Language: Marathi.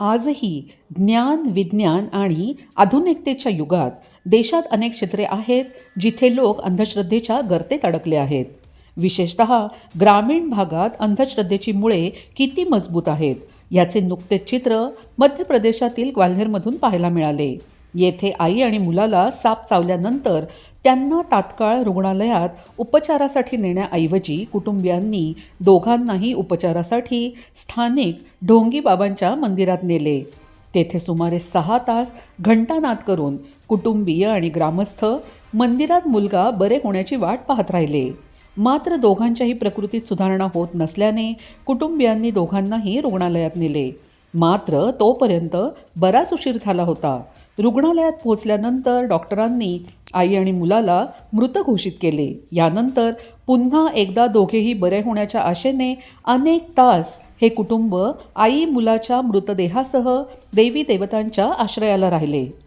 आजही ज्ञान विज्ञान आणि आधुनिकतेच्या युगात देशात अनेक क्षेत्रे आहेत जिथे लोक अंधश्रद्धेच्या गर्तेत अडकले आहेत. विशेषत ग्रामीण भागात अंधश्रद्धेची मुळे किती मजबूत आहेत याचे नुकतेच चित्र मध्य प्रदेशातील ग्वाल्हेरमधून पाहायला मिळाले. येथे आई आणि मुलाला साप चावल्यानंतर त्यांना तात्काळ रुग्णालयात उपचारासाठी नेण्याऐवजी कुटुंबियांनी दोघांनाही उपचारासाठी स्थानिक ढोंगी बाबांच्या मंदिरात नेले. तेथे सुमारे सहा तास घंटानाद करून कुटुंबीय आणि ग्रामस्थ मंदिरात मुलगा बरे होण्याची वाट पाहत राहिले. मात्र दोघांच्याही प्रकृतीत सुधारणा होत नसल्याने कुटुंबियांनी दोघांनाही रुग्णालयात नेले. मात्र तोपर्यंत बराच उशीर झाला होता. रुग्णालयात पोहोचल्यानंतर डॉक्टरांनी आई आणि मुलाला मृत घोषित केले. यानंतर पुन्हा एकदा दोघेही बरे होण्याच्या आशेने अनेक तास हे कुटुंब आई मुलाच्या मृतदेहासह देवी देवतांच्या आश्रयाला राहिले.